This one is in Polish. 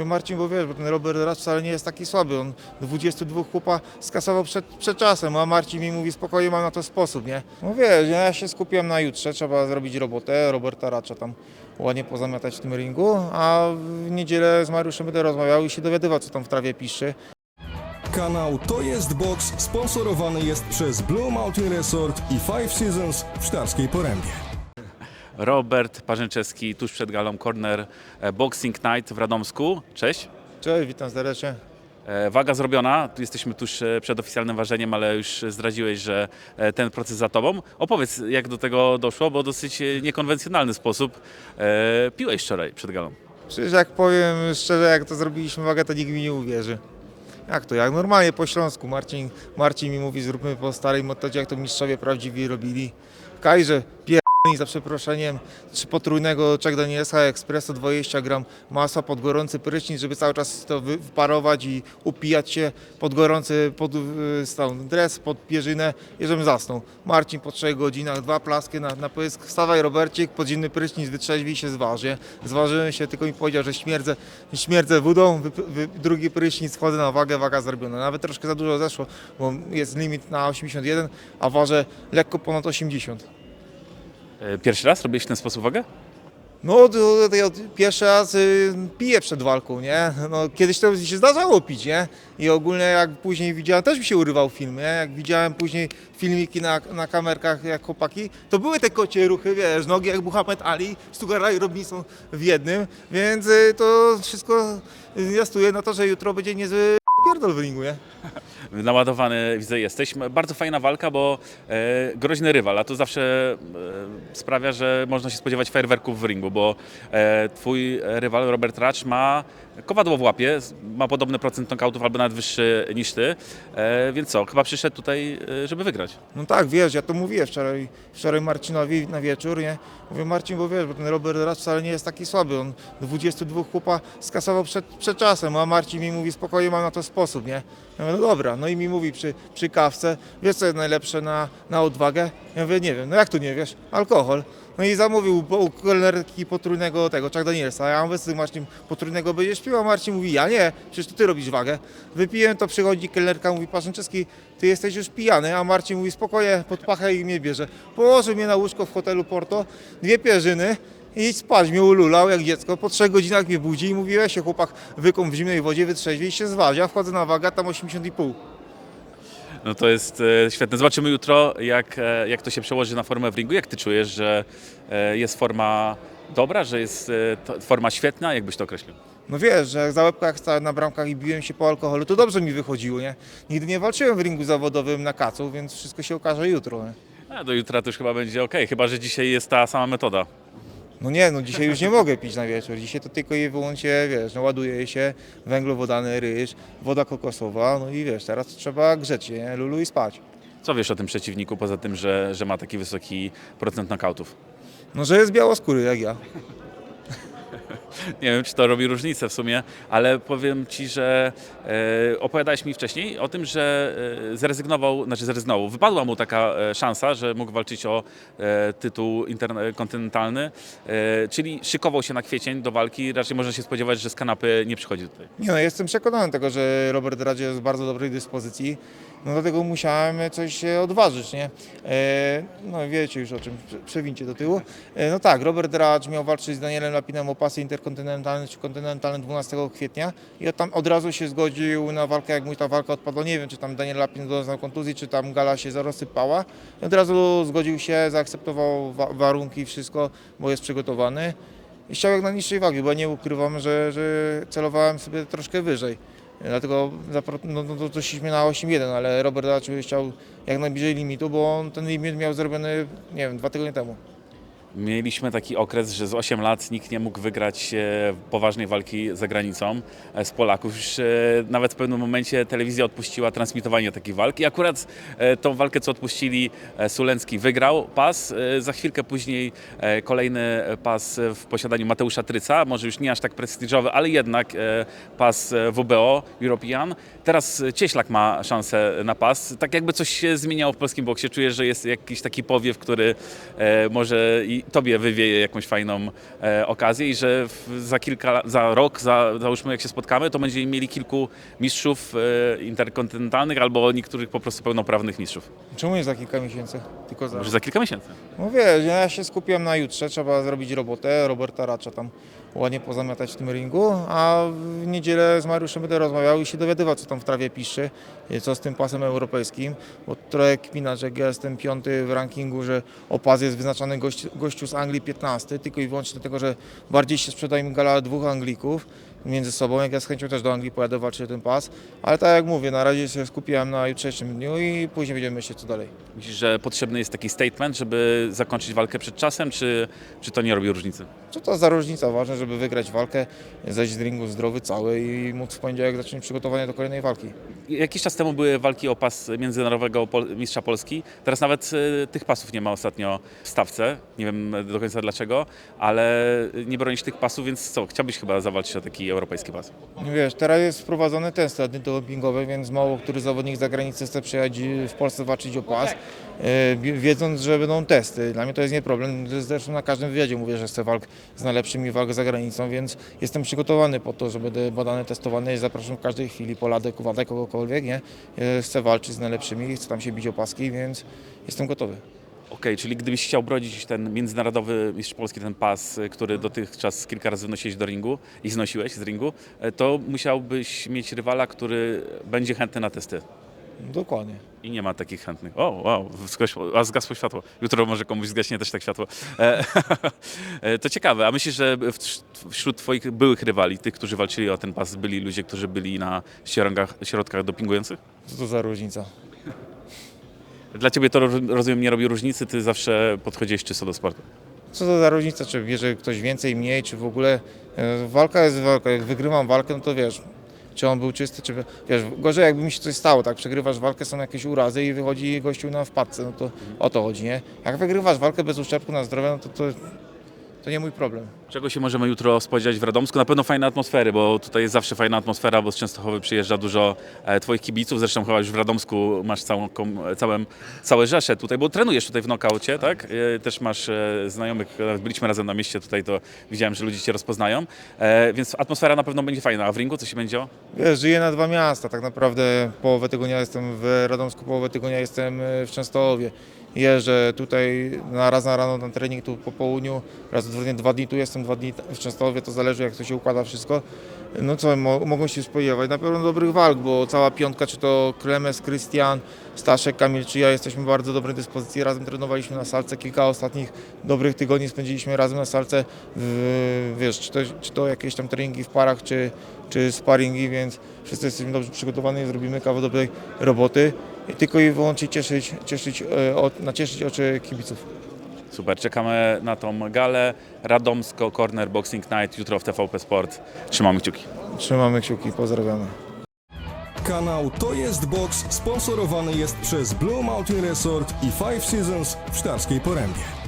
Mówię, Marcin, bo wiesz, bo ten Robert Racz wcale nie jest taki słaby, on 22 chłopa skasował przed, przed czasem, a Marcin mi mówi, spokojnie, mam na to sposób, nie? No wiesz, ja się skupiam na jutrze, trzeba zrobić robotę, Roberta Racza tam ładnie pozamiatać w tym ringu, a w niedzielę z Mariuszem będę rozmawiał i się dowiadywał, co tam w trawie pisze. Kanał To Jest Box sponsorowany jest przez Blue Mountain Resort i Five Seasons w Sztarskiej Porębie. Robert Parzęczewski tuż przed galą Corner e, Boxing Night w Radomsku. Cześć. Cześć, witam serdecznie. E, Waga zrobiona, tu jesteśmy tuż e, przed oficjalnym ważeniem, ale już zdradziłeś, że ten proces za tobą. Opowiedz, jak do tego doszło, bo dosyć niekonwencjonalny sposób piłeś wczoraj przed galą. Przecież jak powiem szczerze, jak to zrobiliśmy wagę, to nikt mi nie uwierzy. Jak to? Jak normalnie po śląsku. Marcin, Marcin mi mówi, zróbmy po starej metodzie, jak to mistrzowie prawdziwi robili. Kajże, pierdolni za przeproszeniem, czy potrójnego Jack Danielsa Espresso 20 gram masła pod gorący prysznic, żeby cały czas to wy- wparować i upijać się pod gorący pod, y, stał dres, pod pierzynę i żebym zasnął. Marcin po trzech godzinach, dwa plaski na, na pysk, wstawaj Robercik, pod zimny prysznic, wytrzeźwij się, zważy. Zważyłem się, tylko mi powiedział, że śmierdzę, śmierdzę wodą, wy, wy, drugi prysznic, wchodzę na wagę, waga zrobiona. Nawet troszkę za dużo zeszło, bo jest limit na 81, a ważę lekko ponad 80. E, Pierwszy raz robiłeś w ten sposób wagę? No, to, to ja pierwszy raz y, piję przed walką, nie? No, kiedyś to się zdarzało pić, nie? I ogólnie jak później widziałem, też mi się urywał film, nie? Jak widziałem później filmiki na, na kamerkach jak chłopaki, to były te kocie ruchy, wiesz, nogi jak Muhammad Ali, Stugaraj Robinson w jednym, więc y, to wszystko zwiastuje na to, że jutro będzie niezły pierdol w ringu, nie? Naładowany widzę jesteś. Bardzo fajna walka, bo e, groźny rywal, a to zawsze e, sprawia, że można się spodziewać fajerwerków w ringu, bo e, twój rywal Robert Racz ma kowadło w łapie, ma podobny procent knockoutów albo nawet wyższy niż ty, e, więc co, chyba przyszedł tutaj, e, żeby wygrać. No tak, wiesz, ja to mówiłem wczoraj, wczoraj Marcinowi na wieczór, nie? Mówię, Marcin, bo wiesz, bo ten Robert Racz wcale nie jest taki słaby, on 22 chłopa skasował przed, przed czasem, a Marcin mi mówi, spokojnie, mam na to sposób, nie? Mówię, no dobra, no i mi mówi przy, przy kawce, wiesz co jest najlepsze na, na odwagę? Ja mówię, nie wiem, no jak tu nie wiesz? Alkohol. No i zamówił u kelnerki potrójnego tego, Chuck Danielsa. Ja mówię, ty Marcin, potrójnego będziesz pił? A Marcin mówi, ja nie, przecież to ty robisz wagę. Wypiłem, to przychodzi kelnerka, mówi, Parzęczewski, ty jesteś już pijany, a Marcin mówi, spokojnie, pod pachę i mnie bierze. Położył mnie na łóżko w hotelu Porto, dwie pierzyny, i spać, mnie ululał jak dziecko. Po trzech godzinach mnie budzi i mówi, się chłopak wykąp w zimnej wodzie, wytrzeźwie i się zważy. Ja wchodzę na wagę, tam 80,5. No to jest e, świetne. Zobaczymy jutro, jak, e, jak to się przełoży na formę w ringu. Jak ty czujesz, że e, jest forma dobra, że jest forma świetna? Jak byś to określił? No wiesz, że jak za łebkach stałem na bramkach i biłem się po alkoholu, to dobrze mi wychodziło, nie? Nigdy nie walczyłem w ringu zawodowym na kacu, więc wszystko się okaże jutro, nie? A do jutra to już chyba będzie ok, chyba że dzisiaj jest ta sama metoda. No nie, no dzisiaj już nie mogę pić na wieczór. Dzisiaj to tylko i wyłącznie, wiesz, no ładuje się węglowodany ryż, woda kokosowa, no i wiesz, teraz trzeba grzecznie, nie? lulu i spać. Co wiesz o tym przeciwniku, poza tym, że, że ma taki wysoki procent knockoutów? No, że jest białoskóry jak ja. Nie wiem, czy to robi różnicę w sumie, ale powiem Ci, że e, opowiadałeś mi wcześniej o tym, że e, zrezygnował, znaczy zrezygnował, wypadła mu taka e, szansa, że mógł walczyć o e, tytuł kontynentalny, e, czyli szykował się na kwiecień do walki, raczej można się spodziewać, że z kanapy nie przychodzi tutaj. Nie no, jestem przekonany tego, że Robert Radzie jest w bardzo dobrej dyspozycji. No dlatego musiałem coś się odważyć, nie? E, no wiecie już o czym, prze- przewincie do tyłu. E, no tak, Robert Radź miał walczyć z Danielem Lapinem o pasy interkontynentalne czy kontynentalne 12 kwietnia i od tam od razu się zgodził na walkę, jak mu ta walka odpadła. Nie wiem, czy tam Daniel Lapin doznał kontuzji, czy tam gala się zarozsypała. I od razu zgodził się, zaakceptował wa- warunki, wszystko, bo jest przygotowany. I chciał jak na niższej wagi, bo nie ukrywam, że, że celowałem sobie troszkę wyżej. Dlatego no, no, doszliśmy na 8-1, ale Robert raczej chciał jak najbliżej limitu, bo on ten limit miał zrobiony, nie wiem, dwa tygodnie temu. Mieliśmy taki okres, że z 8 lat nikt nie mógł wygrać e, poważnej walki za granicą e, z Polaków. Już e, nawet w pewnym momencie telewizja odpuściła transmitowanie takiej walki. Akurat e, tą walkę, co odpuścili, Sulencki wygrał pas. Za chwilkę później kolejny pas w posiadaniu Mateusza Tryca, może już nie aż tak prestiżowy, ale jednak pas WBO, European. Teraz Cieślak ma szansę na pas. Tak jakby coś się zmieniało w polskim boksie. Czuję, że jest jakiś taki powiew, który może i i tobie wywieje jakąś fajną e, okazję i że w, za kilka, za rok, za, załóżmy jak się spotkamy, to będziemy mieli kilku mistrzów e, interkontynentalnych albo niektórych po prostu pełnoprawnych mistrzów. Czemu nie za kilka miesięcy? Tylko za. Może za kilka miesięcy. No wiesz, ja się skupiłem na jutrze, trzeba zrobić robotę, Roberta Racza tam ładnie pozamiatać w tym ringu, a w niedzielę z Mariuszem będę rozmawiał i się dowiadywał, co tam w trawie pisze, co z tym pasem europejskim, bo trochę kpina, że jestem piąty w rankingu, że opaz jest wyznaczany gościu z Anglii 15, tylko i wyłącznie dlatego, że bardziej się sprzedaje mi gala dwóch Anglików między sobą, jak ja z chęcią też do Anglii pojadę walczyć o ten pas, ale tak jak mówię, na razie się skupiłem na jutrzejszym dniu i później będziemy myśleć co dalej. Myślisz, że potrzebny jest taki statement, żeby zakończyć walkę przed czasem, czy, czy to nie robi różnicy? Co to za różnica? Ważne, żeby wygrać walkę, zejść z ringu zdrowy, cały i móc w poniedziałek zacząć przygotowanie do kolejnej walki. Jakiś czas temu były walki o pas międzynarodowego pol- mistrza Polski. Teraz nawet e, tych pasów nie ma ostatnio w stawce. Nie wiem do końca dlaczego, ale nie bronisz tych pasów, więc co? Chciałbyś chyba zawalczyć o taki europejski pas. Wiesz, teraz jest wprowadzony testy antydopingowe, więc mało który zawodnik z zagranicy chce przyjechać w Polsce walczyć o pas, e, wi- wiedząc, że będą testy. Dla mnie to jest nie problem. Zresztą na każdym wywiadzie mówię, że chcę walk z najlepszymi walk za granicą, więc jestem przygotowany po to, że będę badany, testowany i zapraszam w każdej chwili Poladę, Kuwadę, kogokolwiek, nie? E, Chcę walczyć z najlepszymi, chcę tam się bić o paski, więc jestem gotowy. Okej, czyli gdybyś chciał bronić ten międzynarodowy mistrz Polski, ten pas, który dotychczas kilka razy wnosiłeś do ringu i znosiłeś z ringu, e, to musiałbyś mieć rywala, który będzie chętny na testy. Dokładnie. I nie ma takich chętnych. O, wow, zgasło, a zgasło światło. Jutro może komuś zgaśnie też tak światło. E, e, to ciekawe. A myślisz, że w- wśród twoich byłych rywali, tych, którzy walczyli o ten pas, byli ludzie, którzy byli na środkach, środkach dopingujących? Co to za różnica? Dla ciebie to roz- rozumiem nie robi różnicy, ty zawsze podchodziłeś czysto do sportu. Co to za różnica, czy bierze ktoś więcej, mniej, czy w ogóle e, walka jest walka. Jak wygrywam walkę, no to wiesz, czy on był czysty, czy wiesz, gorzej jakby mi się coś stało, tak, przegrywasz walkę, są jakieś urazy i wychodzi gościu na wpadce, no to o to chodzi, nie? Jak wygrywasz walkę bez uszczerbku na zdrowie, no to, to, to nie mój problem. Czego się możemy jutro spodziewać w Radomsku? Na pewno fajne atmosfery, bo tutaj jest zawsze fajna atmosfera, bo z Częstochowy przyjeżdża dużo e, twoich kibiców. Zresztą chyba już w Radomsku masz całą, kom, całym, całe rzesze tutaj, bo trenujesz tutaj w nokaucie, tak? E, też masz e, znajomych, byliśmy razem na mieście tutaj, to widziałem, że ludzie cię rozpoznają. E, więc atmosfera na pewno będzie fajna. A w ringu co się będzie? Wiesz, żyję na dwa miasta, tak naprawdę połowę tygodnia jestem w Radomsku, połowę tygodnia jestem e, w Częstochowie. Jeżdżę tutaj na raz na rano na trening, tu po południu, raz dwa dni tu jestem, dwa dni w Częstochowie, to zależy jak to się układa wszystko. No co, mo, mogą się spodziewać? Na pewno dobrych walk, bo cała piątka, czy to Klemes, Krystian, Staszek, Kamil, czy ja, jesteśmy w bardzo dobrej dyspozycji. Razem trenowaliśmy na salce, kilka ostatnich dobrych tygodni spędziliśmy razem na salce. W, wiesz, czy to, czy to jakieś tam treningi w parach, czy, czy sparingi, więc wszyscy jesteśmy dobrze przygotowani, zrobimy kawał dobrej roboty. I tylko i wyłącznie cieszyć, cieszyć, e, o, nacieszyć oczy kibiców. Super, czekamy na tą galę. Radomsko Corner Boxing Night jutro w TVP Sport. Trzymamy kciuki. Trzymamy kciuki, pozdrawiamy. Kanał To Jest Box sponsorowany jest przez Blue Mountain Resort i Five Seasons w Sztarskiej Porębie.